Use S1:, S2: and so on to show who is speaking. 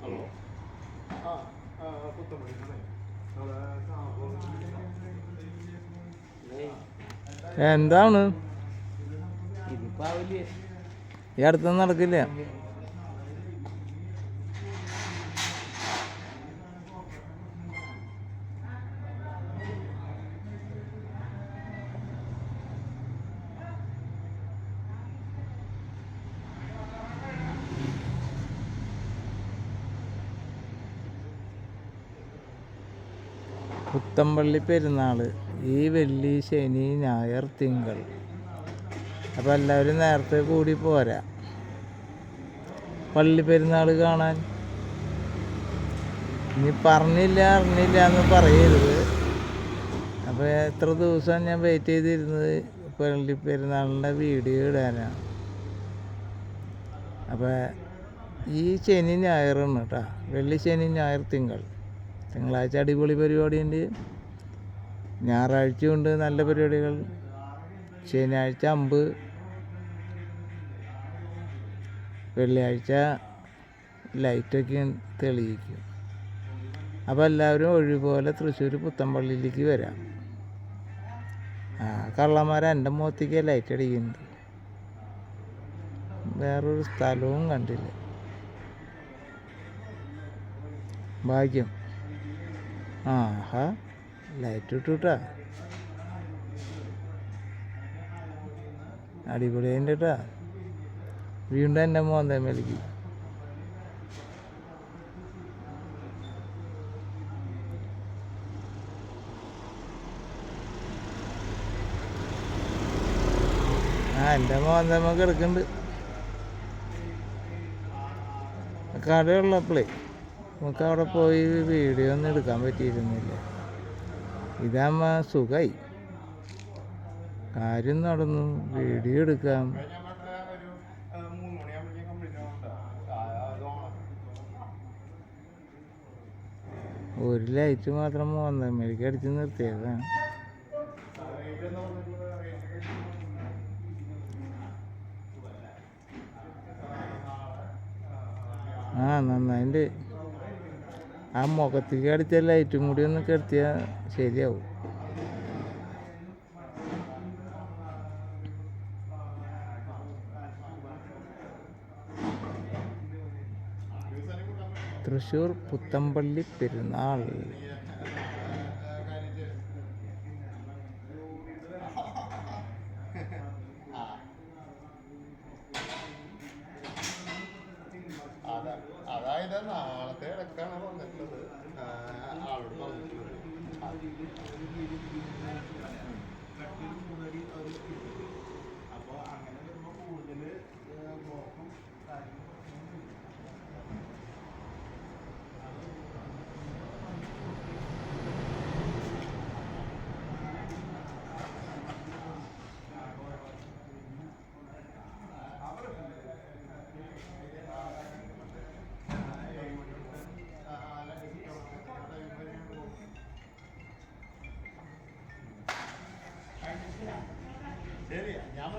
S1: Hello ആ ആ പുത്തമ്പള്ളിന്നാണേ അവിടെ
S2: എന്താണ്
S3: ഇതിപ്പോ ആവില്ലേ
S2: ഈ അടുത്തൊന്നും നടക്കില്ല. പുത്തമ്പള്ളി പെരുന്നാൾ ഈ വെള്ളി ശനി ഞായർ തിങ്കൾ. അപ്പോൾ എല്ലാവരും നേരത്തെ കൂടി പോരാ. പള്ളി പെരുന്നാൾ കാണാൻ. ഇനി പറഞ്ഞില്ല അറിഞ്ഞില്ല എന്ന് പറയരുത്. അപ്പോൾ എത്ര ദിവസം ഞാൻ വെയിറ്റ് ചെയ്തിരുന്നത്? പള്ളി പെരുന്നാളിന്റെ വീഡിയോ ഇടാനാണ് അപ്പോൾ ഈ ശനി ഞായറാണ് കേട്ടോ. വെള്ളി ശനി ഞായർ തിങ്കൾ. തിങ്കളാഴ്ച അടിപൊളി പരിപാടിയുണ്ട്. ഞായറാഴ്ച ഉണ്ട് നല്ല പരിപാടികൾ. ശനിയാഴ്ച അമ്പ്. വെള്ളിയാഴ്ച ലൈറ്റൊക്കെ തെളിയിക്കും. അപ്പോൾ എല്ലാവരും ഒഴിപോലെ തൃശ്ശൂർ പുത്തമ്പള്ളിയിലേക്ക് വരാം. ആ കള്ളന്മാർ എന്റെ മുഖത്തേക്ക് ലൈറ്റ് അടിക്കുന്നുണ്ട് വേറൊരു സ്ഥലവും കണ്ടില്ല. ഭാഗ്യം. ആഹാ. ലൈറ്റ് ഇട്ടുട്ടാ. അടിപൊളിയുണ്ട് കേട്ടാ വീണ്ടും എന്റെ മോന്തേ മേലേക്ക് ആ എന്റെ മോന്തമ്മ കിടക്കുന്നുണ്ട് കടയുള്ളപ്പോഴേ നമുക്ക് അവിടെ പോയി വീഡിയോ ഒന്നും എടുക്കാൻ പറ്റിയിരുന്നില്ല. ഇതാകുമ്പോൾ സുഖമായി കാര്യം നടന്നു. വീഡിയോ എടുക്കാം.
S1: ഒരു
S2: ലൈറ്റ് മാത്രം മോന്തമ്മേലേക്ക് അടിച്ച് നിർത്തിയതാണ് ആ നന്നായിട്ടുണ്ട് ആ മുഖത്തേക്ക് അടിച്ച ലൈറ്റും കൂടി ഒന്ന് കിടത്തിയാൽ ശരിയാവും. തൃശ്ശൂർ പുത്തമ്പള്ളി പെരുന്നാൾ.
S1: അതാ അതായത് നാളത്തെ ഇടക്കാണ് വന്നിട്ടുള്ളത് ആളോട് പറഞ്ഞിട്ടുള്ളത് ഞാൻ